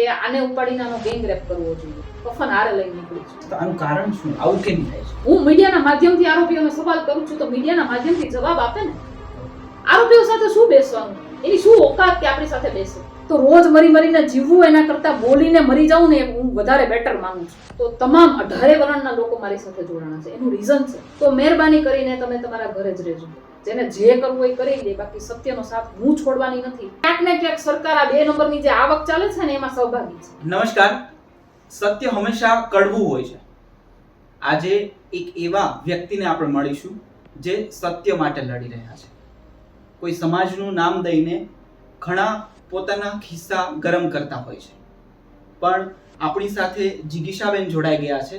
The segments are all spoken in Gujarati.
કે આને ઉપાડીને આનો ગેંગ રેપ કરવો જોઈએ. કફન આરે લઈ નીકળી છું. તો આનું કારણ શું? આવું કેમ થાય છે? હું મીડિયાના માધ્યમથી આરોપીઓને સવાલ કરું છું તો મીડિયાના માધ્યમથી જવાબ આપે ને? આરોપીઓ સાથે શું બેસવાનું? એની શું ઓકાત કે આપણી સાથે બેસે? તો રોજ મરી મરીને જીવવું એના કરતા બોલીને મરી જાઉં ને હું વધારે બેટર માનું છું. તો તમામ અઢારે વર્ણના લોકો મારી સાથે જોડાણા છે. એનું રીઝન છે. તો મહેરબાની કરીને તમે તમારા ઘરે જ રહેજો. જેને જે કરવું એ કરી દે, બાકી સત્યનો સાથ હું છોડવાની નથી. ક્યાંક ને ક્યાંક સરકાર આ બે નંબરની જે આવક ચાલે છે ને, એમાં સહભાગી છે. નમસ્કાર. સત્ય હંમેશા કડવું હોય છે. આજે એક એવા વ્યક્તિને આપણે મળીશું જે સત્ય માટે લડી રહ્યા છે. કોઈ સમાજનું નામ દઈને ઘણા પોતાના ખિસ્સા ગરમ કરતા હોય છે. પણ આપણી સાથે જિગીશાબેન જોડાઈ ગયા છે.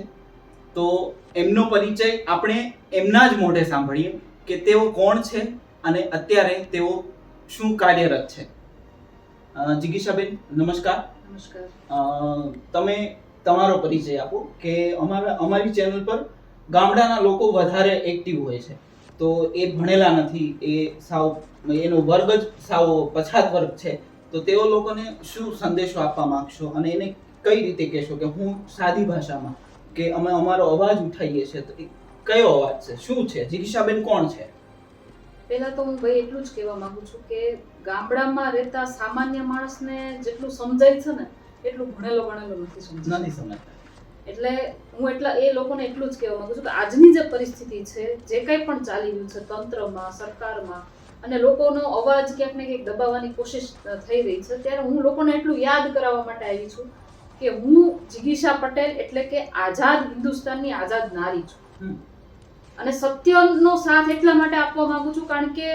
તો એમનો પરિચય આપણે એમના જ મોઢે સાંભળીએ. કે તેઓ કોણ છે અને અત્યારે તેઓ શું કાર્યરત છે? જિગીશાબેન નમસ્કાર. નમસ્કાર. તમે તમારો પરિચય આપો કે અમારા અમારી ચેનલ પર ગામડાના લોકો વધારે એક્ટિવ હોય છે. તો એ ભણેલા નથી એ સાવ એનો વર્ગ જ સાવ પછાત વર્ગ છે. તો તેઓ લોકોને શું સંદેશો આપવા માંગશો? અને એને કઈ રીતે કહેશો કે હું સાદી ભાષામાં કે અમે અમારો અવાજ ઉઠાવીએ છીએ? તો કયો અવાજ છે? શું છે? જિગીશાબેન કોણ છે? પહેલા તો હું ભાઈ એટલું જ કહેવા માંગુ છું કે ગામડામાં રહેતા સામાન્ય માણસને જેટલું સમજાય છે ને એટલું ભણેલો ગણેલો નથી સમજતો. નથી સમજતા. એટલે હું એટલા એ લોકોને એટલું જ કહેવા માંગુ છું કે આજની જે પરિસ્થિતિ છે જે કંઈ પણ ચાલી રહ્યું છે તંત્રમાં સરકારમાં અને લોકોનો અવાજ ક્યાંક ને ક્યાંક દબાવવાની કોશિશ થઈ રહી છે ત્યારે હું લોકોને એટલું યાદ કરાવવા માટે આવી છું કે હું જિગીશા પટેલ એટલે કે આઝાદ હિન્દુસ્તાનની આઝાદ નારી છું. અને સત્યનો સાથ એટલા માટે આપવા માંગુ છું કારણ કે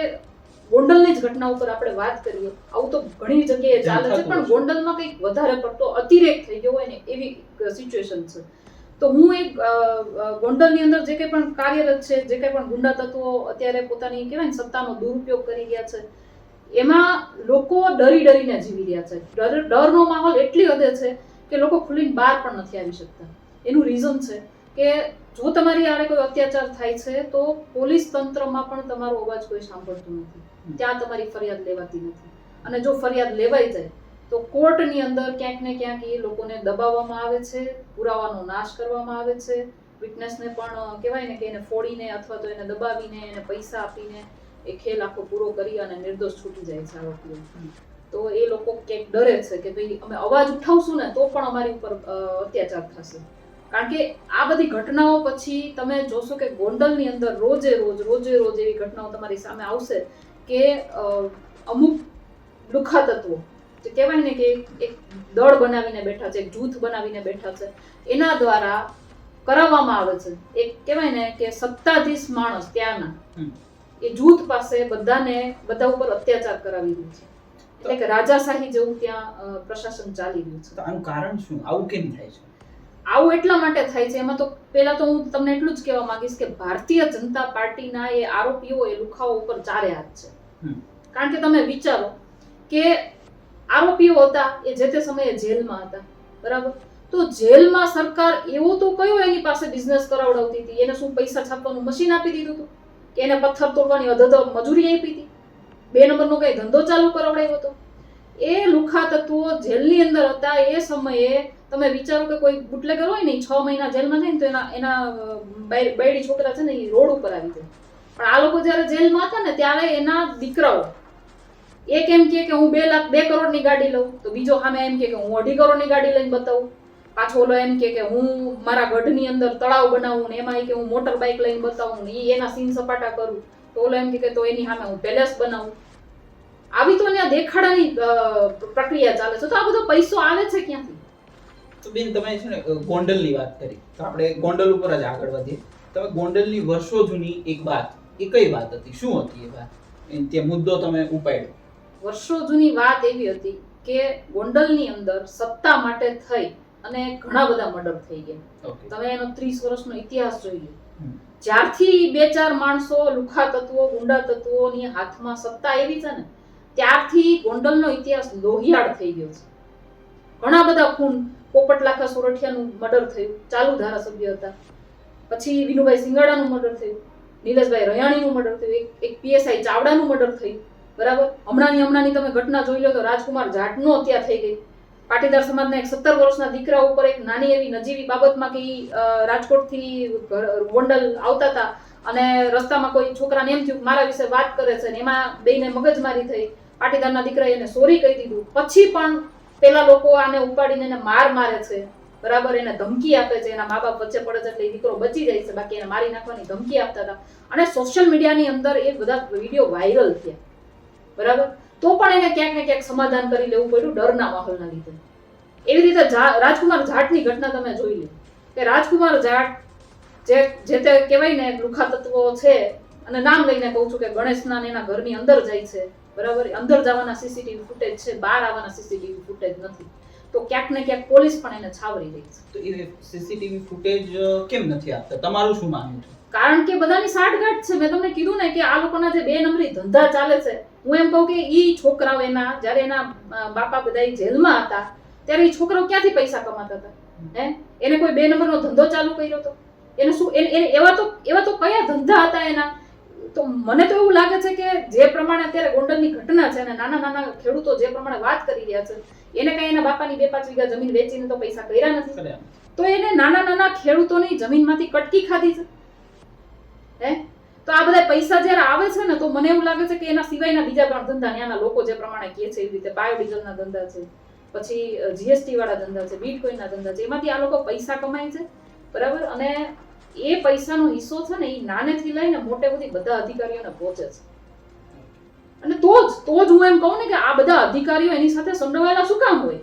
ગોંડલની જ ઘટના ઉપર આપણે વાત કરીએ આવું તો ઘણી જગ્યાએ ચાલે છે પણ ગોંડલમાં કંઈક વધારે પડતો અતિરેક થઈ ગયો હોય ને એવી સિચ્યુએશન છે. તો હું એક ગોંડલની અંદર જે કંઈ પણ કાર્યરત છે જે કંઈ પણ ગુંડા તત્વો અત્યારે પોતાની કહેવાય ને સત્તાનો દુરુપયોગ કરી રહ્યા છે એમાં લોકો ડરી ડરીને જીવી રહ્યા છે. ડર ડરનો માહોલ એટલી હદે છે કે લોકો ખુલીને બહાર પણ નથી આવી શકતા. એનું રીઝન છે. કે જો તમારી આડે કોઈ અત્યાચાર થાય છે તો પોલીસ તંત્રમાં પણ તમારો અવાજ કોઈ સાંભળતું નથી. ત્યાં તમારી ફરિયાદ લેવાતી નથી. અને જો ફરિયાદ લેવાઈ જાય તો કોર્ટની અંદર ક્યાંક ને ક્યાંક એ લોકોને દબાવવામાં આવે છે પુરાવાનો નાશ કરવામાં આવે છે. વિટનેસને પણ કહેવાય ને કે એને ફોડીને અથવા તો એને દબાવીને એને પૈસા આપીને એ ખેલ આખો પૂરો કરી અને નિર્દોષ છૂટી જાય છે આરોપીઓ તો એ લોકો ક્યાંક ડરે છે કે ભાઈ અમે અવાજ ઉઠાવશું ને તો પણ અમારી ઉપર અત્યાચાર થશે. કારણ કે આ બધી ઘટનાઓ પછી તમે જોશો કે ગોંડલની અંદર રોજે રોજ રોજે રોજ એવી ઘટનાઓ તમારી સામે આવશે કે અમુક દુઃખા તત્વો જે કહેવાય ને કે એક- દળ બનાવીને બેઠા છે એક જૂથ બનાવીને બેઠા છે એના દ્વારા કરાવવામાં આવે છે. એક કહેવાય ને કે સત્તાધીશ માણસ ત્યાંના એ જૂથ પાસે બધાને બધા ઉપર અત્યાચાર કરાવી રહ્યું છે. એટલે કે રાજાશાહી જેવું ત્યાં પ્રશાસન ચાલી રહ્યું છે. તો આનું કારણ શું? આવું કેમ થાય છે? આવું એટલા માટે થાય છે? એમાં તો પહેલા તો હું તમને એટલું જ કહેવા માંગીશ કે ભારતીય જનતા પાર્ટીના એ આરોપીઓ એ લુખાઓ ઉપર ચારે હાથ છે. કારણ કે તમે વિચારો કે આરોપીઓ હતા એ જે તે સમયે જેલમાં હતા બરાબર? તો જેલમાં સરકાર એવો તો કયો એની પાસે બિઝનેસ કરાવડાવતી હતી? એને શું પૈસા છાપવાનું મશીન આપી દીધું હતું? કે એને પથ્થર તોડવાની અધધ મજૂરી આપી હતી? બે નંબરનો કઈ ધંધો ચાલુ કરાવડાવ્યો હતો? એ લુખા તત્વો જેલની અંદર હતા એ સમયે તમે વિચારો કે કોઈ બુટલેગર હોય ને છ મહિના જેલમાં જાય ને તો એના એના બૈડી છોકરા છે ને એ રોડ ઉપર આવી જાય. પણ આ લોકો જ્યારે જેલમાં હતા ને ત્યારે એના દીકરાઓ એક એમ કે હું બે લાખ, બે કરોડની ગાડી લઉં, તો બીજો સામે એમ કે હું અઢી કરોડની ગાડી લઈને બતાવું. પાછો ઓલો એમ કે હું મારા ગઢની અંદર તળાવ બનાવું ને એમાં કે હું મોટર બાઇક લઈને બતાવું ને એના સીન સપાટા કરું. તો ઓલો એમ કે તો એની સામે હું પેલેસ બનાવું. આવી તો અહીંયા દેખાડાની પ્રક્રિયા ચાલે છે. તો આ બધો પૈસો આવે બેન તમે છે ને ગોંડલની વાત કરી. તો આપણે ગોંડલ ઉપર જ આગળ વધીએ. તમે ગોંડલની વર્ષો જૂની એક વાત એ કઈ વાત હતી? શું હતી એ વાત? તે મુદ્દો તમે ઉપાડ્યો. વર્ષો જૂની વાત એવી હતી કે ગોંડલની અંદર સત્તા માટે થઈ અને ઘણા બધા મર્ડર થઈ ગયા. તમે એનો ત્રીસ વર્ષનો ઇતિહાસ જોઈ લો. જ્યારથી બે ચાર માણસો લુખા તત્વો ગુંડા તત્વોની હાથમાં સત્તા એવી છે ને ત્યારથી ગોંડલનો ઇતિહાસ લોહિયાળ થઈ ગયો છે. ઘણા બધા ખૂન પોપટ લાખા સોરઠિયાનું મર્ડર થયું. ચાલુ ધારાસભ્ય હતા. પછી વિનુભાઈ સિંગાડાનું મર્ડર થયું. નીલેશભાઈ રયાણીનું મર્ડર થયું. એક એક પીએસઆઈ ચાવડાનું મર્ડર થયું. બરાબર? હમણાંની હમણાંની તમે ઘટના જોઈ લો તો રાજકુમાર જાટનો હત્યા થઈ ગઈ. પાટીદાર સમાજના એક સત્તર વર્ષના દીકરા ઉપર એક નાની એવી નજીવી બાબતમાં કે રાજકોટથી ગોંડલ આવતા હતા અને રસ્તામાં કોઈ છોકરાને એમ થયું મારા વિશે વાત કરે છે ને એમાં બેને મગજમારી થઈ. પાટીદારના દીકરાએ એને સોરી કહી દીધું. પછી પણ પેલા લોકો આને ઉપાડીને એને માર મારે છે. બરાબર, એને ધમકી આપે છે. એના મા બાપ વચ્ચે પડે છે એટલે દીકરો બચી જાય છે. બાકી એને મારી નાખવાની ધમકી આપતા હતા. અને સોશિયલ મીડિયાની અંદર એ બધા વીડિયો વાયરલ થયા. બરાબર? તો પણ એને ક્યાંક ને ક્યાંક સમાધાન કરી લેવું પડ્યું ડરના માહોલના લીધે. એવી રીતે રાજકુમાર જાટની ઘટના તમે જોઈ લો. કે રાજકુમાર જાટ જે જે તે કહેવાય ને લુખા તત્વો છે, અને નામ લઈને કહું છું કે ગણેશના એના ઘરની અંદર જાય છે. બરાબર? અંદર જવાના સીસીટીવી ફૂટેજ છે બહાર આવવાના સીસીટીવી ફૂટેજ નથી. તો ક્યાંક ને ક્યાંક પોલીસ પણ એને છાવરી રહી છે. તો એ સીસીટીવી ફૂટેજ કેમ નથી આપતા? તમારું શું માનવું છે? કારણ કે બધાની સાઠગાંઠ છે. મેં તમને કીધું ને કે આ લોકોના જે બે નંબરી ધંધા ચાલે છે હું એમ કહું કે એ છોકરાઓ એના જ્યારે એના બાપા બધા જેલમાં હતા ત્યારે એ છોકરાઓ ક્યાંથી પૈસા કમાતા હતા? હે? એને કોઈ બે નંબરનો ધંધો ચાલુ કર્યો હતો એને શું એને એવા તો એવા તો કયા ધંધા હતા એના? તો મને તો એવું લાગે છે કે જે પ્રમાણે અત્યારે ગોંડલની ઘટના છે અને નાના નાના ખેડૂતો જે પ્રમાણે વાત કરી રહ્યા છે એને કઈ એના બાપાની બે પાંચ વીઘા જમીન વેચીને તો પૈસા કર્યા નથી. તો એને નાના નાના ખેડૂતોની જમીનમાંથી કટકી ખાધી છે? હે? તો આ બધા પૈસા જ્યારે આવે છે ને તો મને એવું લાગે છે કે એના સિવાયના બીજા પણ ધંધા ત્યાંના લોકો જે પ્રમાણે કહે છે એવી રીતે બાયોડીઝલના ધંધા છે પછી જીએસટી વાળા ધંધા છે બીટકોઈનના ધંધા છે એમાંથી આ લોકો પૈસા કમાય છે બરાબર? અને એ પૈસાનો હિસ્સો છે ને એ નાનેથી લઈને મોટે સુધી બધા અધિકારીઓને પહોંચે છે. અને તો જ તો જ હું એમ કહું ને કે આ બધા અધિકારીઓ એની સાથે સંડોવાયેલા શું કામ હોય?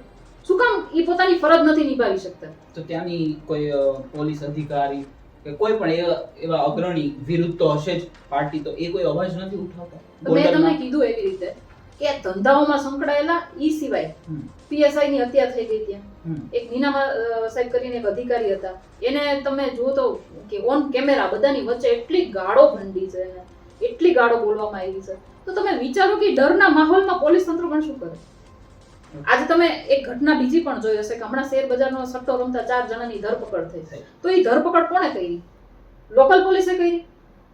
શું કામ એ પોતાની ફરજ નથી નિભાવી શકતા? તો ત્યાંની કોઈ પોલીસ અધિકારી કે કોઈ પણ એવા એવા અગ્રણી વિરુદ્ધ તો હશે જ પાર્ટી તો એ કોઈ અવાજ નથી ઉઠાવતા? મેં તમને કીધું એવી રીતે કે ધંધાઓમાં સંકળાયેલા ઈ સિવાય. પીએસઆઈ ની હત્યા થઈ ગઈ ત્યાં. એક નીના સાહેબ કરીને એક અધિકારી હતા. એને તમે જુઓ તો કે ઓન કેમેરા બધાની વચ્ચે એટલી ગાળો ભંડી છે એને. એટલી ગાળો બોલવામાં આવી છે. તો તમે વિચારો કે ડરના માહોલમાં પોલીસ તંત્ર પણ શું કરે? આજે તમે એક ઘટના બીજી પણ જોઈ હશે કે હમણાં શેર બજારનો સટ્ટો રમતા ચાર જણાની ધરપકડ થઈ. તો એ ધરપકડ કોણે કરી? લોકલ પોલીસે કરી?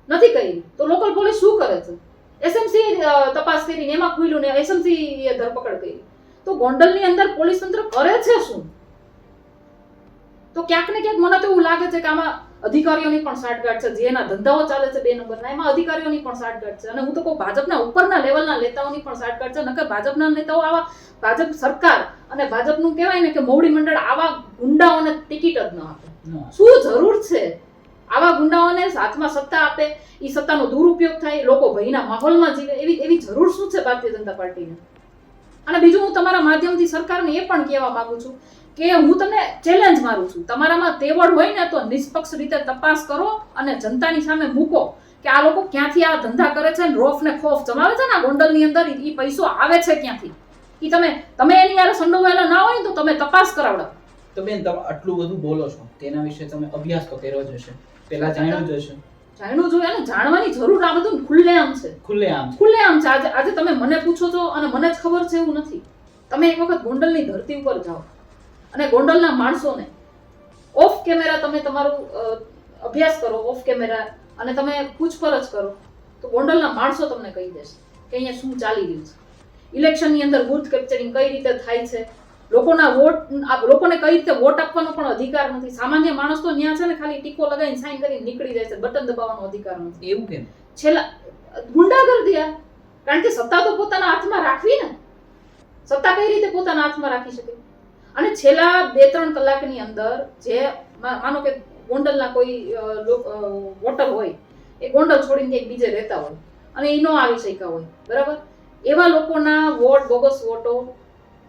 નથી કરી? તો લોકલ પોલીસ શું કરે છે? એસએમસી તપાસ કરીને એમાં ખુલ્યું ને એસએમસી ધરપકડ કરી. તો ગોંડલની અંદર પોલીસ તંત્ર કરે છે શું? તો ક્યાંક ને ક્યાંક મને તો એવું લાગે છે કે આમાં અધિકારીઓની પણ સાઠગાંઠ છે જેના ધંધાઓ ચાલે છે બે નંબરના એમાં અધિકારીઓની પણ સાઠગાંઠ છે. અને હું તો કહું ભાજપના ઉપરના લેવલના નેતાઓની પણ સાઠગાંઠ છે. નકર ભાજપના નેતાઓ આવા ભાજપ સરકાર અને ભાજપનું કહેવાય ને કે મોવડી મંડળ આવા ગુંડાઓને ટિકિટ જ ન આપે. શું જરૂર છે? આવા ગુંડાઓને હાથમાં સત્તા આપે એ સત્તાનો દુરુપયોગ થાય લોકો ભયના માહોલમાં જીવે એવી એવી જરૂર શું છે ભારતીય જનતા પાર્ટીને? અને બીજું હું તમારા માધ્યમથી સરકારને એ પણ કહેવા માંગુ છું કે હું તમને ચેલેન્જ મારું છું. તમારામાં તેવડ હોય ને તો નિષ્પક્ષ રીતે તપાસ કરો અને જનતાની સામે મૂકો કે આ લોકો ક્યાંથી આ ધંધા કરે છે રોફ ને ખોફ જમાવે છે ને આ ગોંડલની અંદર એ પૈસો આવે છે ક્યાંથી? એ તમે તમે એની યાર સંડોવાયેલા ના હોય તો તમે તપાસ કરાવડો તો બેન, તમે આટલું બધું બોલો છો, તેના વિશે તમે અભ્યાસ તો કર્યો જ હશે. પહેલા જાણ્યું જ હશે. જાણવું જોઈએ અને જાણવાની જરૂર આ બધું ખુલ્લેઆમ છે. ખુલ્લેઆમ. ખુલ્લેઆમ છે. આજે આજે તમે મને પૂછો છો અને મને જ ખબર છે એવું નથી. તમે એક વખત ગોંડલની ધરતી ઉપર જાઓ અને ગોંડલના માણસોને ઓફ કેમેરા તમે તમારું અભ્યાસ કરો ઓફ કેમેરા અને તમે પૂછપરછ કરો તો ગોંડલના માણસો તમને કહી દેશે કે અહીંયા શું ચાલી રહ્યું છે. ઇલેક્શનની અંદર બુથ કેપ્ચરિંગ કઈ રીતે થાય છે? લોકોના વોટ લોકોને કઈ રીતે વોટ આપવાનો પણ અધિકાર નથી. સામાન્ય માણસ તો ત્યાં છે ને ખાલી ટીકો લગાવીને સાઈન કરીને નીકળી જાય છે બટન દબાવવાનો અધિકાર નથી. એવું કેમ? છેલ્લા ગુંડાગર્દી આ. કારણ કે સત્તા તો પોતાના હાથમાં રાખવી ને. સત્તા કઈ રીતે પોતાના હાથમાં રાખી શકે? અને છેલ્લા બે ત્રણ કલાકની અંદર જે માનો કે ગોંડલના કોઈ વોટર હોય એ ગોંડલ છોડીને ક્યાંક બીજે રહેતા હોય અને એ ન આવી શક્યા હોય. બરાબર? એવા લોકોના વોટ બોગસ વોટો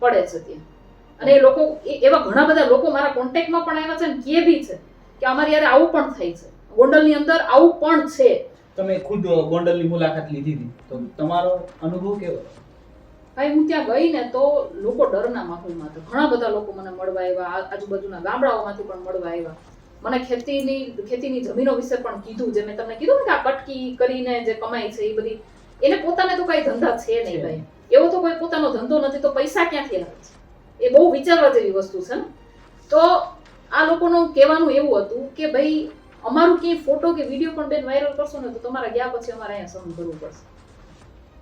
પડે છે ત્યાં. અને એ લોકો એવા ઘણા બધા લોકો મારા કોન્ટેક્ટમાં પણ આવ્યા છે ને કે બી છે કે અમારી યારે આવું પણ થાય છે. ગોંડલની અંદર આવું પણ છે. તમે ખુદ ગોંડલની મુલાકાત લીધી હતી. તો તમારો અનુભવ કેવો? ભાઈ હું ત્યાં ગઈ ને તો લોકો ડરના માહોલમાં હતા. ઘણા બધા લોકો મને મળવા આવ્યા. આજુબાજુના ગામડાઓમાંથી પણ મળવા આવ્યા. મને ખેતીની ખેતીની જમીનો વિશે પણ કીધું જે મેં તમને કીધું ને કે આ કટકી કરીને જે કમાય છે એ બધી. એને પોતાને તો કઈ ધંધા છે છે. નહીં ભાઈ. એવો તો કોઈ પોતાનો ધંધો નથી તો પૈસા ક્યાંથી આવે છે? એ બહુ વિચારવા જેવી વસ્તુ છે. તો આ લોકોનું કહેવાનું એવું હતું કે ભાઈ અમારું ક્યાંય ફોટો કે વીડિયો પણ બેન વાયરલ કરશો ને તો તમારા ગયા પછી અમારે અહીંયા સહન કરવું પડશે.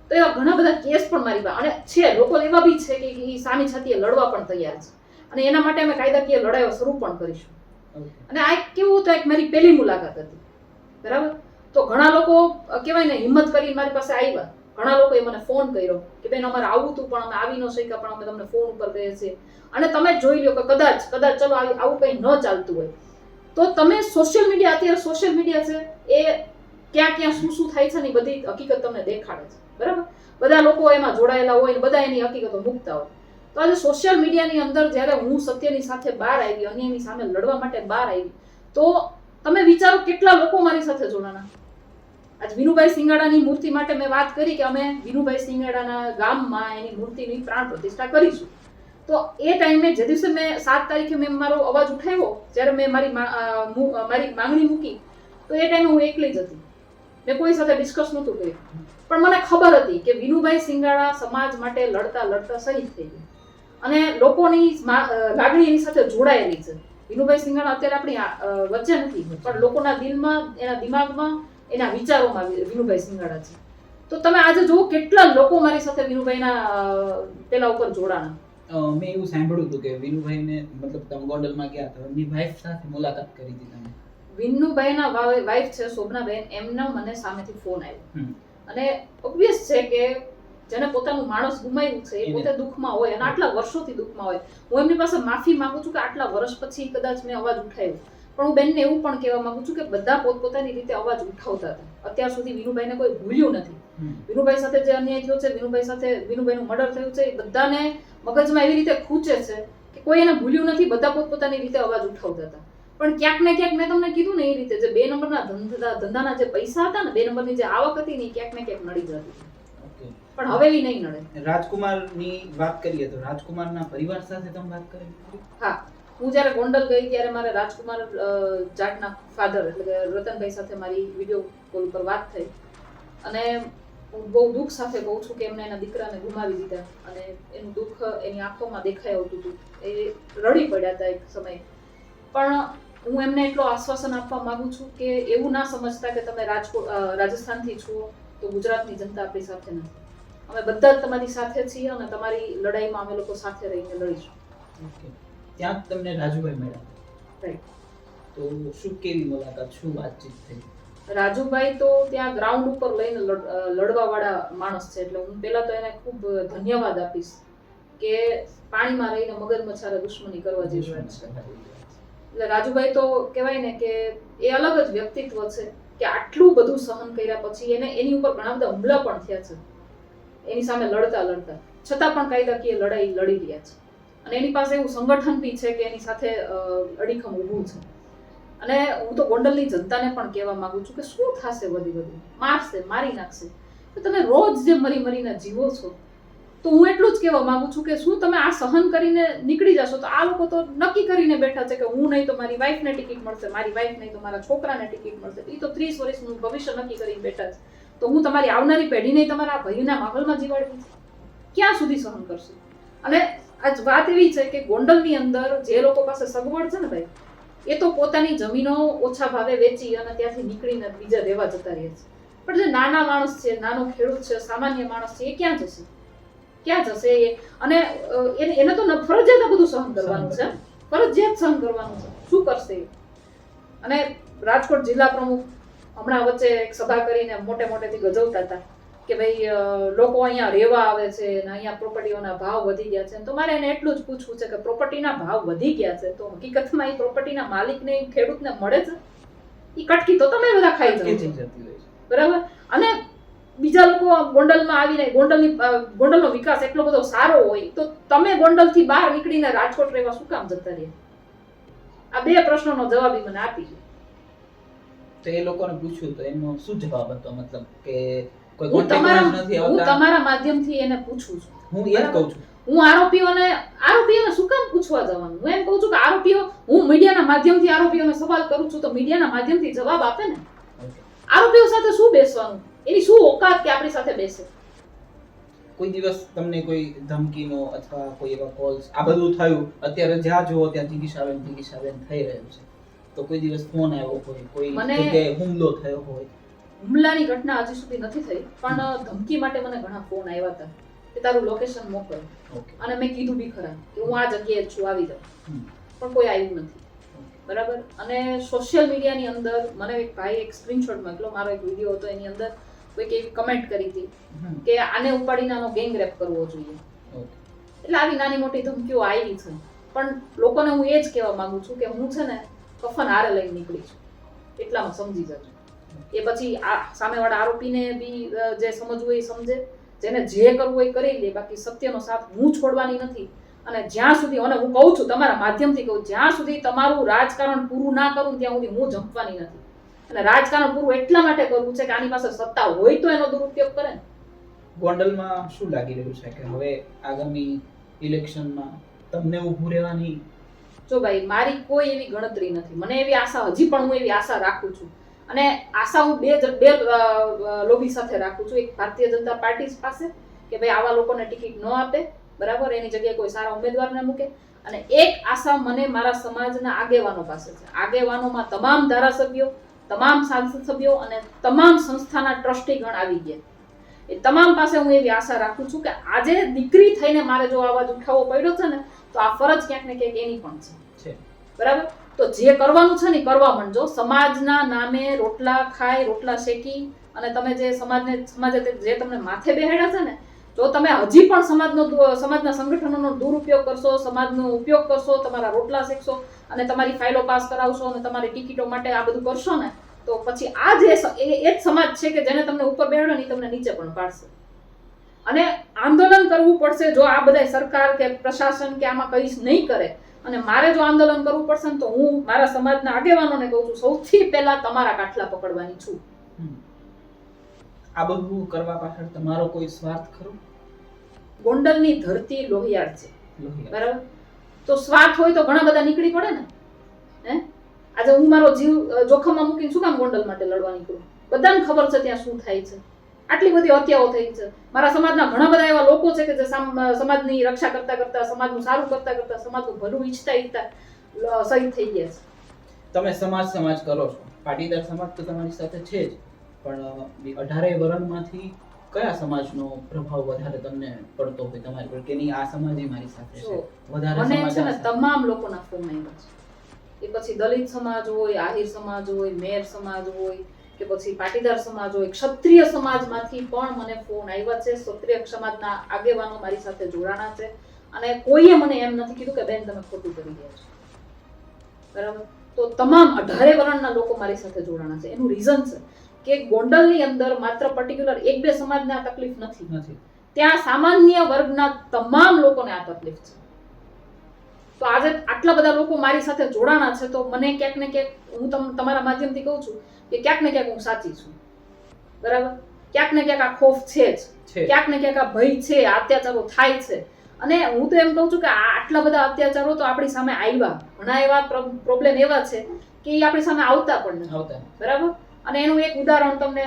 તો એવા ઘણા બધા કેસ પણ મારી પાસે અને છે લોકો એવા બી છે કે એ સામી છાતીએ લડવા પણ તૈયાર છે. અને એના માટે અમે કાયદાકીય લડાઈઓ શરૂ પણ કરીશું. અને આ કેવું તો એક મારી પહેલી મુલાકાત હતી. બરાબર? તો ઘણા લોકો કહેવાય ને હિંમત કરીને મારી પાસે આવ્યા. ઘણા લોકોએ મને ફોન કર્યો કે બેન, અમારે આવું હતું, પણ અમે આવી ન શક્યા, પણ અમે તમને ફોન ઉપર કહીએ છીએ અને તમે જોઈ લો કે કદાચ કદાચ ચલો આવી- આવું કંઈ ન ચાલતું હોય. તો તમે સોશિયલ મીડિયા અત્યારે સોશિયલ મીડિયા છે, એ ક્યાં ક્યાં શું શું થાય છે ને બધી હકીકત તમને દેખાડે છે. બરાબર? બધા લોકો એમાં જોડાયેલા હોય બધા એની હકીકતો મૂકતા હોય. તો આજે સોશિયલ મીડિયાની અંદર જ્યારે હું સત્યની સાથે બહાર આવી, અન્યની સામે લડવા માટે બહાર આવી, તો તમે વિચારો કેટલા લોકો મારી સાથે જોડાણા? આજ વિનુભાઈ સિંગાડાની મૂર્તિ માટે મેં વાત કરી કે અમે વિનુભાઈ સિંગાડાના ગામમાં એની મૂર્તિની પ્રાણ પ્રતિષ્ઠા કરીશું. તો એ ટાઈમે જે દિવસે મેં સાત તારીખે મેં મારો અવાજ ઉઠાવ્યો, જ્યારે મેં મારી મારી માંગણી મૂકી, તો એ ટાઈમે હું એકલી જ હતી. મેં કોઈ સાથે ડિસ્કસ નહોતું કર્યું. પણ મને ખબર હતી કે વિનુભાઈ સિંગાડા સમાજ માટે લડતા લડતા શહીદ થઈ ગયા. અને લોકોની લાગણી એની સાથે જોડાયેલી છે. વિનુભાઈ સિંગાડા અત્યારે આપણી વચ્ચે નથી, પણ લોકોના દિલમાં, એના દિમાગમાં એના વિચારોમાં વિનુભાઈ સિંગાડા છે. તો તમે આજે જુઓ કેટલા લોકો મારી સાથે વિનુભાઈના પેલા ઉપર જોડાણા. મેં એવું સાંભળ્યું હતું કે વિનુભાઈને મતલબ તમે ગોંડલમાં ગયા હતા એમની વાઈફ સાથે મુલાકાત કરી હતી તમે. વિનુભાઈના વાઈફ છે શોભનાબેન એમનો મને સામેથી ફોન આવ્યો. અને ઓબ્વિયસ છે કે જેને પોતાનું માણસ ગુમાવ્યું છે એ પોતે દુઃખમાં હોય અને આટલા વર્ષોથી દુઃખમાં હોય. હું એમની પાસે માફી માંગુ છું કે આટલા વર્ષ પછી કદાચ મેં અવાજ ઉઠાવ્યો. પણ હું બેનને એવું પણ કહેવા માંગુ છું કે બધા પોતપોતાની રીતે અવાજ ઉઠાવતા હતા. અત્યાર સુધી વિનુભાઈને કોઈ ભૂલ્યું નથી. વિનુભાઈ સાથે જે અન્યાય થયો છે વિનુભાઈ સાથે વિનુભાઈનું મર્ડર થયું છે એ બધાને મગજમાં એવી રીતે ખૂંચે છે કે કોઈ એને ભૂલ્યું નથી બધા પોતપોતાની રીતે અવાજ ઉઠાવતા હતા. પણ ક્યાંક ને ક્યાંક મેં તમને કીધું ને એ રીતે જે બે નંબરના ધંધા ધંધાના જે પૈસા હતા ને બે નંબરની જે આવક હતી ને ક્યાંક ને ક્યાંક નડી જતી પણ હવે નહીં નડે. રાજકુમારની વાત કરીએ તો રાજકુમારના પરિવાર સાથે તમે વાત કરી? હા. હું જ્યારે ગોંડલ ગઈ ત્યારે મારે રાજકુમાર જાટના ફાધર એટલે કે રતનભાઈ સાથે મારી વીડિયો કોલ પર વાત થઈ. અને હું બહુ દુઃખ સાથે કહું છું કે એમને એના દીકરાને ગુમાવી દીધા અને એનું દુઃખ એની આંખોમાં દેખાઈ આવતું હતું. એ રડી પડ્યા હતા એક સમયે. પણ હું એમને એટલો આશ્વાસન આપવા માંગુ છું કે એવું ના સમજતા કે તમે રાજકોટ રાજસ્થાનથી છો તો ગુજરાતની જનતા આપણી સાથે નથી. અમે બધા જ તમારી સાથે છીએ અને તમારી લડાઈમાં અમે લોકો સાથે રહીને લડીશું. ત્યાં જ તમને રાજુભાઈ મળ્યા. તો શું કેવી મુલાકાત શું વાતચીત થઈ? રાજુભાઈ તો ત્યાં ગ્રાઉન્ડ ઉપર લઈને લડવાવાળા માણસ છે એટલે હું પહેલાં તો એને ખૂબ ધન્યવાદ આપીશ કે પાણીમાં રહીને મગરમચ્છારે દુશ્મની કરવા જેવી વાત છે. એટલે રાજુભાઈ તો કહેવાય ને કે એ અલગ જ વ્યક્તિત્વ છે કે આટલું બધું સહન કર્યા પછી એને એની ઉપર ઘણા બધા હુમલા પણ થયા છે. એની સામે લડતા લડતા છતાં પણ કાયદાકીય લડાઈ લડી રહ્યા છે. અને એની પાસે એવું સંગઠન બી છે કે એની સાથે અડીખમ ઊભું છે. અને હું તો ગોંડલની જનતાને પણ કહેવા માંગુ છું કે શું થશે વધી વધી? મારશે, મારી નાખશે. તો તમે રોજ જે મરી મરીને જીવો છો, તો હું એટલું જ કહેવા માંગુ છું કે શું તમે આ સહન કરીને નીકળી જશો? તો આ લોકો તો નક્કી કરીને બેઠા છે કે હું નહીં તો મારી વાઈફને ટિકિટ મળશે, મારી વાઈફ નહીં તો મારા છોકરાને ટિકિટ મળશે. એ તો ત્રીસ વર્ષનું ભવિષ્ય નક્કી કરીને બેઠા છે. તો હું તમારી આવનારી પેઢીને તમારા ભયના માહોલમાં જીવાડવી છે? ક્યાં સુધી સહન કરશું? અને આજ વાત એવી છે કે ગોંડલની અંદર જે લોકો પાસે સગવડ છે ને ભાઈ, એ તો પોતાની જમીનો ઓછા ભાવે વેચી અને ત્યાંથી નીકળીને બીજા દેવા જતા રહે છે. પણ જે નાના માણસ છે, નાનો ખેડૂત છે, સામાન્ય માણસ છે, એ ક્યાં જશે? ક્યાં જશે એ? અને એને તો ફરજિયાત આ બધું સહન કરવાનું છે ફરજિયાત સહન કરવાનું છે. શું કરશે અને રાજકોટ જિલ્લા પ્રમુખ હમણાં વચ્ચે એક સભા કરીને મોટે મોટેથી ગજવતા હતા. કે ભાઈ લોકો અહીંયા રહેવા આવે છે અને અહીંયા પ્રોપર્ટીઓના ભાવ વધી ગયા છે તો મારે એને એટલું જ પૂછવું છે કે પ્રોપર્ટીના ભાવ વધી ગયા છે તો હકીકતમાં એ પ્રોપર્ટીના માલિકને ખેડૂતને મળે છે? એ કટકી તો તમે બધા ખાઈ જાઓ બરાબર? અને બીજા લોકો ગોંડલમાં આવીને ગોંડલની ગોંડલનો વિકાસ એટલો બધો સારો હોય તો તમે ગોંડલથી બહાર નીકળીને રાજકોટ રહેવા શું કામ જતા રહે આ બે પ્રશ્નોનો જવાબ મને આપી તો એ લોકોને પૂછ્યું તો એનો શું જવાબ હતો? મતલબ કે હું તમારા હું તમારા માધ્યમથી એને પૂછું છું. હું એ જ કહું છું. હું આરોપીઓને આરોપીઓને શું કામ પૂછવા જવાનું? હું એમ કહું છું કે આરોપીઓ હું મીડિયાના માધ્યમથી આરોપીઓને સવાલ કરું છું તો મીડિયાના માધ્યમથી જવાબ આપે ને? આરોપીઓ સાથે શું બેસવાનું? એની શું ઓકાત કે આપણી સાથે બેસે? કોઈ દિવસ તમને કોઈ ધમકીનો અથવા કોઈ એવા કોલ્સ આ બધું થયું અત્યારે જ્યાં જુઓ ત્યાં જિગીશાબેન જિગીશાબેન થઈ રહ્યું છે. તો કોઈ દિવસ ફોન આવ્યો હોય કોઈ જગ્યાએ હુમલો થયો હોય હુમલાની ઘટના હજી સુધી નથી થઈ પણ ધમકી માટે મને ઘણા ફોન આવ્યા હતા કે તારું લોકેશન મોકલ. અને મેં કીધું બી ખરા કે હું આ જગ્યાએ છું આવી જાઉં. પણ કોઈ આવ્યું નથી. બરાબર? અને સોશિયલ મીડિયાની અંદર મને એક ભાઈ એક સ્ક્રીનશોટ મોકલો મારો એક વીડિયો હતો એની અંદર કોઈક એવી કમેન્ટ કરી હતી કે આને ઉપાડીને આનો ગેંગ રેપ કરવો જોઈએ. એટલે આવી નાની મોટી ધમકીઓ આવી છે. પણ લોકોને હું એ જ કહેવા માંગુ છું કે હું છે ને કફન હારે લઈને નીકળી છું. એટલામાં સમજી જજો. એ પછી આ સામેવાળા આરોપીને બી જે સમજવું એ સમજે. જેને જે કરવું એ કરી લે. બાકી સત્યનો સાથ હું છોડવાની નથી. અને જ્યાં સુધી અને હું કહું છું તમારા માધ્યમથી કહું જ્યાં સુધી તમારું રાજકારણ પૂરું ના કરું ત્યાં સુધી હું જંપવાની નથી. અને રાજકારણ પૂરું એટલા માટે કરવું છે કે આની પાસે સત્તા હોય તો એનો દુરુપયોગ કરે ગોંડલમાં શું લાગી રહ્યું છે કે હવે આગામી ઇલેક્શનમાં તમને ઊભું રહેવાની? જો ભાઈ મારી કોઈ એવી ગણતરી નથી. મને એવી આશા હજી પણ હું એવી આશા રાખું છું અને આશા હું બે બે લોબી સાથે રાખું છું. એક ભારતીય જનતા પાર્ટી પાસે કે ભાઈ આવા લોકોને ટિકિટ ન આપે બરાબર? એની જગ્યાએ કોઈ સારા ઉમેદવારને મૂકે. અને એક આશા મને મારા સમાજના આગેવાનો પાસે છે. આગેવાનોમાં તમામ ધારાસભ્યો તમામ સાંસદ સભ્યો અને તમામ સંસ્થાના ટ્રસ્ટીગણ આવી ગયા. એ તમામ પાસે હું એવી આશા રાખું છું કે આજે દીકરી થઈને મારે જો અવાજ ઉઠાવવો પડ્યો છે ને તો આ ફરજ ક્યાંક ને ક્યાંક એની પણ છે. બરાબર? તો જે કરવાનું છે ને કરવા માંડજો. સમાજના નામે રોટલા ખાય, રોટલા શેકી અને તમે જે સમાજને, સમાજે જે તમને માથે બેહાડ્યા છે ને, જો તમે હજી પણ સમાજનો સમાજના સંગઠનોનો દુરુપયોગ કરશો, સમાજનો ઉપયોગ કરશો, તમારા રોટલા શેકશો અને તમારી ફાઇલો પાસ કરાવશો અને તમારી ટિકિટો માટે આ બધું કરશો ને, તો પછી આ જે એ જ સમાજ છે કે જેને તમને ઉપર બેહાડ્યો ને તમને નીચે પણ પાડશે. અને આંદોલન કરવું પડશે જો આ બધા સરકાર કે પ્રશાસન કે આમાં કંઈ નહીં કરે અને મારે જો આંદોલન કરવું પડશે ને તો હું મારા સમાજના આગેવાનોને કહું છું સૌથી પહેલા તમારા કાટલા પકડવાની છું. આ બધું કરવા પાછળ તમારો કોઈ સ્વાર્થ ખરો? ગોંડલની ધરતી લોહિયાળ છે. બરાબર? તો સ્વાર્થ હોય તો ઘણા બધા નીકળી પડે ને. હે? આજે હું મારો જીવ જોખમમાં મૂકીને શું કામ ગોંડલ માટે લડવા નીકળું? બધાને ખબર છે ત્યાં શું થાય છે. આટલી બધી હત્યાઓ થઈ છે. મારા સમાજના ઘણા બધા એવા લોકો છે કે જે સમાજની રક્ષા કરતા કરતા સમાજનું સારું કરતા કરતા સમાજનું ભલું ઈચ્છતા ઈચ્છતા શહીદ થઈ ગયા છે. તમે સમાજ સમાજ કરો છો. પાટીદાર સમાજ તો તમારી સાથે છે જ. પણ અઢારે વર્ણમાંથી કયા સમાજનો પ્રભાવ વધારે તમને પડતો હોય તમારી પર? કે નહીં આ સમાજ મારી સાથે છે? વધારે મને છે ને તમામ લોકોના ફોન આવ્યા છે. એ પછી દલિત સમાજ હોય આહિર સમાજ હોય મેર સમાજ હોય કે પછી પાટીદાર સમાજ હોય ક્ષત્રિય સમાજમાંથી પણ મને ફોન આવ્યા છે. ક્ષત્રિય સમાજના આગેવાનો મારી સાથે જોડાણા છે. અને કોઈએ મને એમ નથી કીધું કે બેન તમે ખોટું કરી રહ્યા છો. બરાબર? તો તમામ અઢારે વર્ણના લોકો મારી સાથે જોડાણા છે. એનું રીઝન છે કે ગોંડલની અંદર માત્ર પર્ટિક્યુલર એક બે સમાજને આ તકલીફ નથી. નથી. ત્યાં સામાન્ય વર્ગના તમામ લોકોને આ તકલીફ છે. તો આજે આટલા બધા લોકો મારી સાથે જોડાણા છે. તો મને ક્યાંક ને ક્યાંક હું તમ તમારા માધ્યમથી કહું છું કે ક્યાંક ને ક્યાંક હું સાચી છું. બરાબર? ક્યાંક ને ક્યાંક આ ખોફ છે જ. ક્યાંક ને ક્યાંક આ ભય છે અત્યાચારો થાય છે. અને હું તો એમ કહું છું કે આટલા બધા અત્યાચારો તો આપણી સામે આવ્યા. ઘણા એવા પ્રોબ્લેમ એવા છે કે એ આપણી સામે આવતા પણ નથી. આવતા બરાબર? અને એનું એક ઉદાહરણ તમને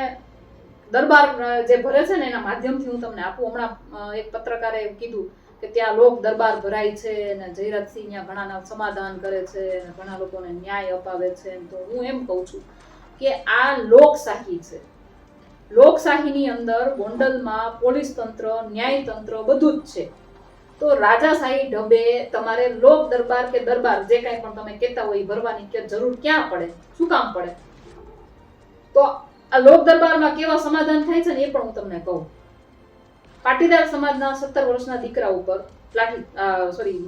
દરબાર જે ભરે છે ને એના માધ્યમથી હું તમને આપું. હમણાં એક પત્રકારે કીધું કે ત્યાં લોક દરબાર ભરાય છે અને જયરાજસિંહ ત્યાં ઘણાના સમાધાન કરે છે ઘણા લોકોને ન્યાય અપાવે છે તો હું એમ કહું છું કે આ લોકશાહી છે. લોકશાહીની અંદર ગોંડલમાં પોલીસ તંત્ર, ન્યાય તંત્ર બધું જ છે. તો રાજાશાહી ઢબે તમારે લોક દરબાર કે દરબાર જે કાંઈ પણ તમે કહેતા હોય ભરવાની કે જરૂર ક્યાં પડે? શું કામ પડે? તો આ લોક દરબારમાં કેવા સમાધાન થાય છે ને એ પણ હું તમને કહું. પાટીદાર સમાજના સત્તર વર્ષના દીકરા ઉપર લાઠી સોરી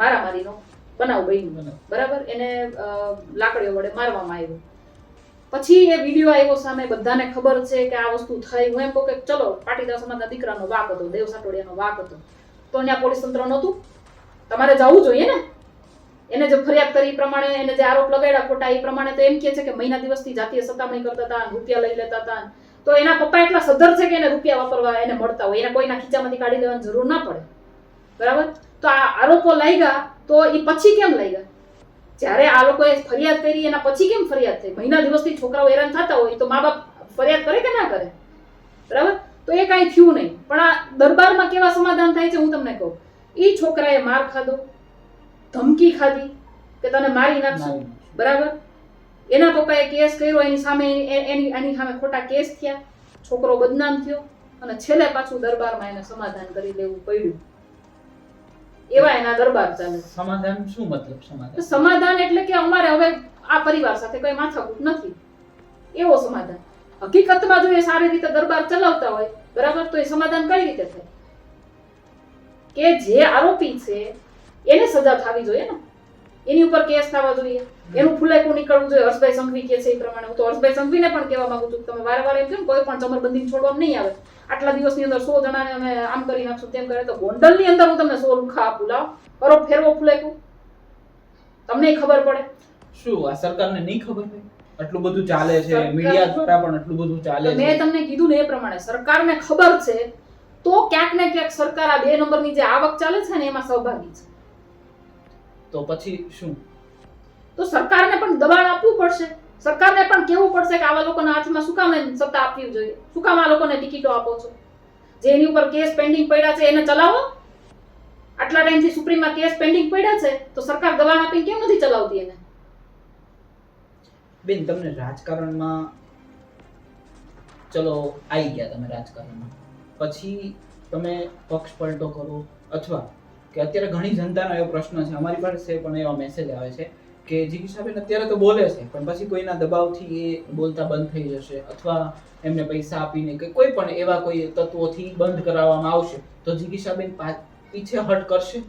મારામારીનો બનાવ બન્યો. બરાબર? એને લાકડીઓ વડે મારવામાં આવ્યો. પછી એ વીડિયો આવ્યો સામે, બધાને ખબર છે કે આ વસ્તુ થઈ. હું એમ કહું કે ચલો, પાટીદાર સમાજના દીકરાનો વાક હતો, દેવ સાટોડિયાનો વાક હતો. તો ત્યાં પોલીસ તંત્ર નહોતું. તમારે જવું જોઈએ ને? એને જે ફરિયાદ કરી પ્રમાણે, એને જે આરોપ લગાડ્યા ખોટા, એ પ્રમાણે તો એમ કહે છે કે મહિના દિવસથી જાતીય સતામણી કરતા હતા રૂપિયા લઈ લેતા હતા. તો એના પપ્પા એટલા સદ્ધર છે કે એને રૂપિયા વાપરવા એને મળતા હોય. એને કોઈના ખીચામાંથી કાઢી લેવાની જરૂર ના પડે. બરાબર? તો આ આરોપો લાગ્યા તો એ પછી કેમ લાગ્યા? જ્યારે આ લોકોએ ફરિયાદ કરી એના પછી કેમ ફરિયાદ થઈ? મહિના દિવસથી છોકરાઓ હેરાન થતા હોય તો મા બાપ ફરિયાદ કરે કે ના કરે? બરાબર? તો એ કાંઈ થયું નહીં. પણ આ દરબારમાં કેવા સમાધાન થાય છે હું તમને કહું. એ છોકરાએ માર ખાધો ધમકી ખાધી કે તને મારી નાખશું? બરાબર? એના પપ્પાએ કેસ કર્યો એની સામે એની એની સામે ખોટા કેસ થયા. છોકરો બદનામ થયો અને છેલ્લે પાછું દરબારમાં એને સમાધાન કરી લેવું પડ્યું. એવા એના દરબાર ચાલે સમાધાન શું મતલબ સમાધાન? સમાધાન એટલે કે અમારે હવે આ પરિવાર સાથે કોઈ માથાકૂટ નથી. એવો સમાધાન. હકીકતમાં જો એ સારી રીતે દરબાર ચલાવતા હોય બરાબર? તો એ સમાધાન કઈ રીતે થાય? કે જે આરોપી છે એને સજા થવી જોઈએ ને? એની ઉપર કેસ થવા જોઈએ. એનું ફુલેકું નીકળવું જોઈએ. હર્ષભાઈ સંઘવી કે છે એ પ્રમાણે. હું તો હર્ષભાઈ સંઘવીને પણ કહેવા માંગુ છું તમે વારે વારે એમ કેમ કોઈ પણ ચમરબંધી છોડવામાં નહીં આવે. આટલા દિવસની અંદર સો જણાને અમે આમ કરી નાખશું તેમ કરે તો ગોંડલની અંદર હું તમને સો રૂખા આપું. લાવ. કરો ફેરવો ફુલેકું તમને ખબર પડે. શું આ સરકારને નહીં ખબર પડે આટલું બધું ચાલે છે મીડિયા દ્વારા પણ આટલું બધું ચાલે છે. મેં તમને કીધું ને એ પ્રમાણે સરકારને ખબર છે તો ક્યાંક ને ક્યાંક સરકાર આ બે નંબરની જે આવક ચાલે છે ને એમાં સહભાગી છે. તો પછી શું? તો સરકારને પણ દબાણ આપવું પડશે. સરકારને પણ કહેવું પડશે કે આવા લોકોના હાથમાં શું કામ સત્તા આપવી જોઈએ? શું કામ આ લોકોને ટિકિટો આપો છો? જે એની ઉપર કેસ પેન્ડિંગ પડ્યા છે, એને ચલાવો. આટલા ટાઈમથી સુપ્રીમમાં કેસ પેન્ડિંગ પડ્યા છે, તો સરકાર દબાણ આપીને કેમ નથી ચલાવતી એને? બેન, તમને રાજકારણમાં ચલો આવી ગયા તમે રાજકારણમાં. પછી તમે પક્ષ પલટો કરો, અથવા કે અત્યારે ઘણી જનતાનો એવો પ્રશ્ન છે. અમારી પાસે પણ એવા મેસેજ આવે છે કે જિગીશાબેન અત્યારે તો બોલે છે પણ પછી કોઈના દબાવથી એ બોલતા બંધ થઈ જશે અથવા એમને પૈસા આપીને કે કોઈ પણ એવા કોઈ તત્વોથી બંધ કરાવવામાં આવશે તો જીગી સાહેબ પીછે હટ કરશે?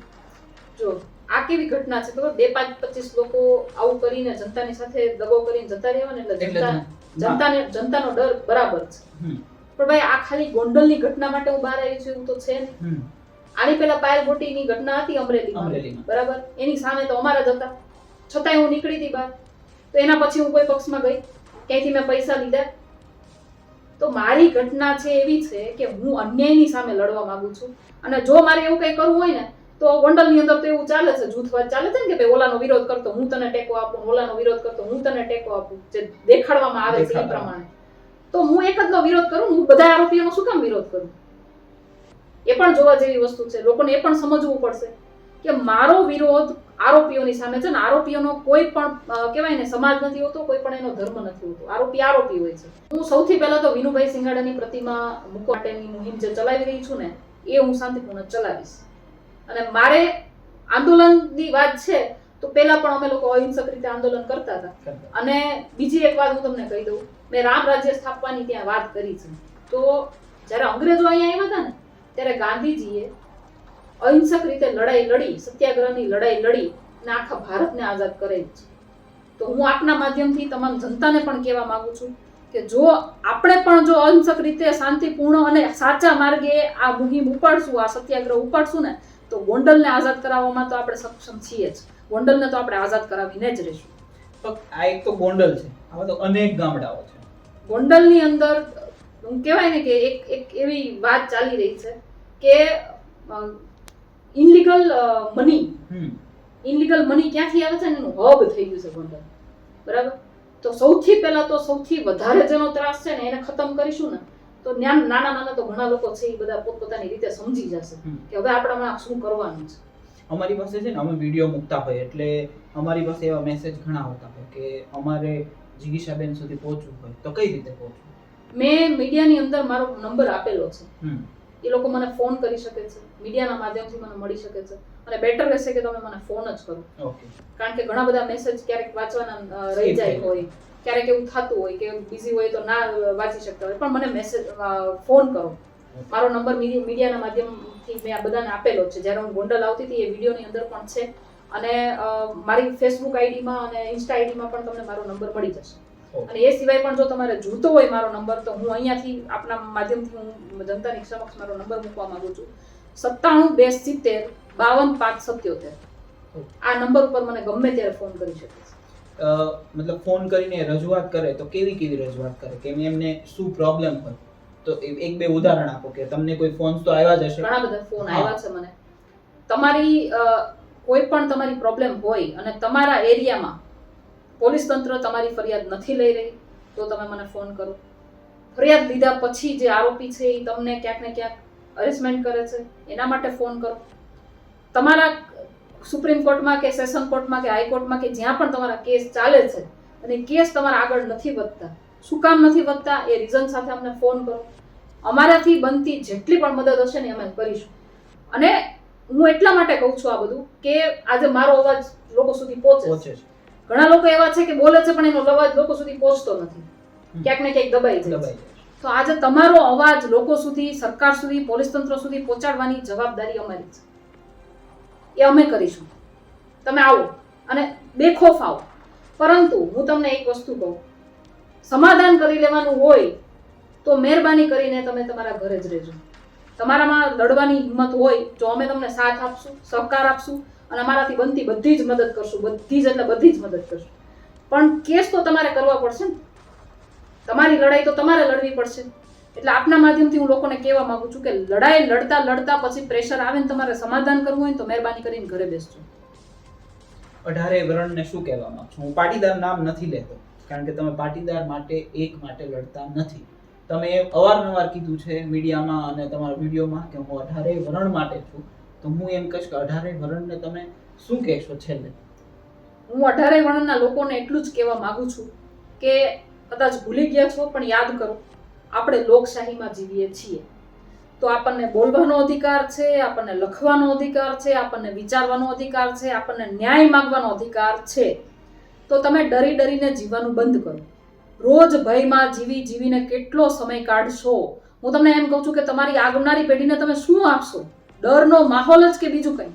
જો આ કેવી ઘટના છે ખબર? બે પાંચ પચીસ લોકો આવું કરીને જનતાની સાથે દગો કરીને જતા રહેવા ને એટલે જનતા જનતાને જનતાનો ડર બરાબર છે. પણ ભાઈ આ ખાલી ગોંડલની ઘટના માટે હું બહાર આવી છું એવું તો છે નહીં. આની પહેલા પાયલ ગોટીની ઘટના હતી અમરેલીમાં. બરાબર? એની સામે તો અમારા જ હતા. છતાંય હું નીકળી હતી બહાર. તો એના પછી હું કોઈ પક્ષમાં ગઈ. ક્યાંયથી મેં પૈસા લીધા? તો મારી ઘટના છે એવી છે કે હું અન્યાયની સામે લડવા માંગુ છું. અને જો મારે એવું કંઈ કરવું હોય ને તો ગોંડલની અંદર તો એવું ચાલે છે જૂથવાદ ચાલે છે ને કે ભાઈ ઓલાનો વિરોધ કરતો હું તને ટેકો આપું ઓલાનો વિરોધ કરતો હું તને ટેકો આપું જે દેખાડવામાં આવે છે એ પ્રમાણે. તો હું એક જ નો વિરોધ કરું હું બધા આરોપીઓનો શું કામ વિરોધ કરું? એ પણ જોવા જેવી વસ્તુ છે. લોકોને એ પણ સમજવું પડશે કે મારો વિરોધ આરોપીઓની સામે છે ને આરોપીઓનો કોઈ પણ કહેવાય ને, સમાજ નથી હોતો, કોઈ પણ એનો ધર્મ નથી હોતો. આરોપી આરોપી હોય છે. હું સૌથી પહેલા તો વિનુભાઈ સિંઘાડાની પ્રતિમા મૂકવા માટેની મુહિમ જે ચલાવી રહી છું ને, એ હું શાંતિપૂર્ણ ચલાવીશ. અને મારે આંદોલનની વાત છે, તો પહેલા પણ અમે લોકો અહિંસક રીતે આંદોલન કરતા હતા. અને બીજી એક વાત હું તમને કહી દઉં. મેં રામ રાજ્ય સ્થાપવાની ત્યાં વાત કરી છે. તો જ્યારે અંગ્રેજો અહીંયા આવ્યા હતા ને ત્યારે ગાંધીજીએ અહિંસક રીતે લડાઈ લડી સત્યાગ્રહની લડાઈ લડી અને આખા ભારતને આઝાદ કરેલ છે. તો હું આપના માધ્યમથી તમામ જનતાને પણ કહેવા માંગુ છું કે જો આપણે પણ જો અહિંસક રીતે શાંતિપૂર્ણ અને સાચા માર્ગે આ મુહિમ ઉપાડશું આ સત્યાગ્રહ ઉપાડશું ને તો ગોંડલને આઝાદ કરાવવામાં તો આપણે સક્ષમ છીએ જ. ગોંડલને તો આપણે આઝાદ કરાવીને જ રહીશું. આ એક તો ગોંડલ છે આવા તો અનેક ગામડાઓ છે. ગોંડલની અંદર હું કહેવાય ને કે એક એક એવી વાત ચાલી રહી છે કે ઇનલીગલ મની ઇનલીગલ મની ક્યાંથી આવે છે ને એનું હબ થઈ ગયું છે ગોંડલ. બરાબર? તો સૌથી પહેલા તો સૌથી વધારે જેનો ત્રાસ છે ને એને ખતમ કરીશું ને તો જ્ઞાન નાના નાના તો ઘણા લોકો છે એ બધા પોતપોતાની રીતે સમજી જશે કે હવે આપણામાં શું કરવાનું છે. અમારી પાસે છે ને અમે વીડિયો મૂકતા હોય એટલે અમારી પાસે એવા મેસેજ ઘણા આવતા હોય કે અમારે જિગીશાબેન સુધી પહોંચવું હોય તો કઈ રીતે પહોંચવું? મેં મીડિયાની અંદર મારો નંબર આપેલો છે. એ લોકો મને ફોન કરી શકે છે. મીડિયાના માધ્યમથી મને મળી શકે છે. અને બેટર રહેશે કે તમે મને ફોન જ કરો. કારણ કે ઘણા બધા મેસેજ ક્યારેક વાંચવાના રહી જાય હોય. ક્યારેક એવું થતું હોય કે બિઝી હોય તો ના વાંચી શકતા હોય. પણ મને મેસેજ ફોન કરો. મારો નંબર મીડિયાના માધ્યમથી મેં આ બધાને આપેલો છે. જ્યારે હું ગોંડલ આવતી હતી એ વિડીયોની અંદર પણ છે. અને મારી ફેસબુક આઈડીમાં અને ઇન્સ્ટા આઈડીમાં પણ તમને મારો નંબર મળી જશે. અને એ સિવાય પણ જો તમારે જોતો હોય મારો નંબર તો હું અહીંયાથી આપના માધ્યમથી હું જનતાની સમક્ષ મારો નંબર મૂકવા માંગુ છું. સત્તાણું બે સિત્તેર બાવન પાંચ સત્યોતેર. આ નંબર ઉપર મને ગમે ત્યારે ફોન કરી શકે અ, મતલબ ફોન કરીને રજૂઆત કરે તો કેવી કેવી રજૂઆત કરે? કે એમને શું પ્રોબ્લેમ હોય? તો એક બે ઉદાહરણ આપો કે તમને કોઈ ફોન તો આવ્યા જ હશે. ઘણા બધા ફોન આવ્યા છે મને. તમારી કોઈ પણ તમારી પ્રોબ્લેમ હોય અને તમારા એરિયામાં પોલીસ તંત્ર તમારી ફરિયાદ નથી લઈ રહી, તો તમે મને ફોન કરો. ફરિયાદ લીધા પછી જે આરોપી છે એ તમને ક્યાંક ને ક્યાંક અરેસ્ટમેન્ટ કરે છે, એના માટે ફોન કરો. તમારા સુપ્રીમ કોર્ટમાં કે સેશન કોર્ટમાં કે હાઈકોર્ટમાં કે જ્યાં પણ તમારા કેસ ચાલે છે, અને કેસ તમારા આગળ નથી વધતા, શું કામ નથી વધતા, એ રીઝન સાથે અમને ફોન કરો. અમારાથી બનતી જેટલી પણ મદદ હશે ને અમે કરીશું. અને હું એટલા માટે કહું છું આ બધું કે આજે મારો અવાજ લોકો સુધી પહોંચે છે. ઘણા લોકો એવા છે કે બોલે છે પણ એનો અવાજ લોકો સુધી પહોંચતો નથી. ક્યાંક ને ક્યાંક દબાઈ જાય તો આજે તમારો અવાજ લોકો સુધી સરકાર સુધી પોલીસ તંત્ર સુધી પહોંચાડવાની જવાબદારી અમારી છે. એ અમે કરીશું. તમે આવો અને બેખોફ આવો. પરંતુ હું તમને એક વસ્તુ કહું. સમાધાન કરી લેવાનું હોય તો મહેરબાની કરીને તમે તમારા ઘરે જ રહેજો. તમારામાં લડવાની હિંમત હોય તો અમે તમને સાથ આપશું સહકાર આપશું. અને અમારાથી બનતી બધી જ મદદ કરશું, બધી જ એટલે બધી જ મદદ કરશું. પણ કેસ તો તમારે કરવા પડશે ને. તમારી લડાઈ તો તમારે લડવી પડશે. એટલે આપના માધ્યમથી હું લોકોને કહેવા માંગુ છું કે લડાઈ લડતા લડતા પછી પ્રેશર આવે ને તમારે સમાધાન કરવું હોય ને તો મહેરબાની કરીને ઘરે બેસજો. અઢારે વરણને શું કહેવા માંગુ છું? હું પાટીદાર નામ નથી લેતો, કારણ કે તમે પાટીદાર માટે એક માટે લડતા નથી. તમે અવારનવાર કીધું છે મીડિયામાં અને તમારા વિડીયોમાં કે હું અઢારે વરણ માટે છું. તો હું એમ કહીશ કે અઢારે વર્ણને તમે શું કહેશો છેલ્લે? હું અઢારે વર્ણના લોકોને એટલું જ કહેવા માંગુ છું કે કદાચ ભૂલી ગયા છો, પણ યાદ કરો, આપણે લોકશાહીમાં જીવીએ છીએ. તો આપણને બોલવાનો અધિકાર છે, આપણને લખવાનો અધિકાર છે, આપણને વિચારવાનો અધિકાર છે, આપણને ન્યાય માગવાનો અધિકાર છે. તો તમે ડરી ડરીને જીવવાનું બંધ કરો. રોજ ભયમાં જીવી જીવીને કેટલો સમય કાઢશો? હું તમને એમ કહું છું કે તમારી આગનારી પેઢીને તમે શું આપશો? ડરનો માહોલ જ કે બીજું કંઈ?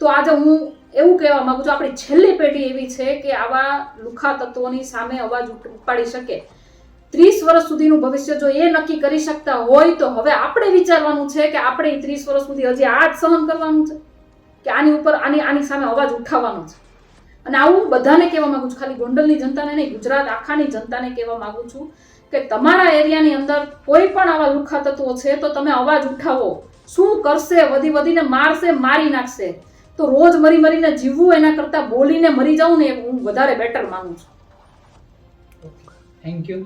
તો આજે હું એવું કહેવા માગું છું, આપણી છેલ્લી પેઢી એવી છે કે આવા લુખા તત્વોની સામે અવાજ ઉપાડી શકે. ત્રીસ વર્ષ સુધીનું ભવિષ્ય જો એ નક્કી કરી શકતા હોય તો હવે આપણે વિચારવાનું છે કે આપણે ત્રીસ વર્ષ સુધી હજી આ જ સહન કરવાનું છે? કે આની ઉપર આની આની સામે અવાજ ઉઠાવવાનો છે? અને આવું બધાને કહેવા માંગુ છું, ખાલી ગોંડલની જનતાને નહીં, ગુજરાત આખાની જનતાને કહેવા માગું છું કે તમારા એરિયાની અંદર કોઈ પણ આવા લુખા તત્વો છે તો તમે અવાજ ઉઠાવો. શું કરશે? વધી વધીને મારશે, મારી નાખશે. તો રોજ મરી મરીને જીવવું એના કરતાં બોલીને મરી જાઉં ને હું વધારે બેટર માનું છું. Thank you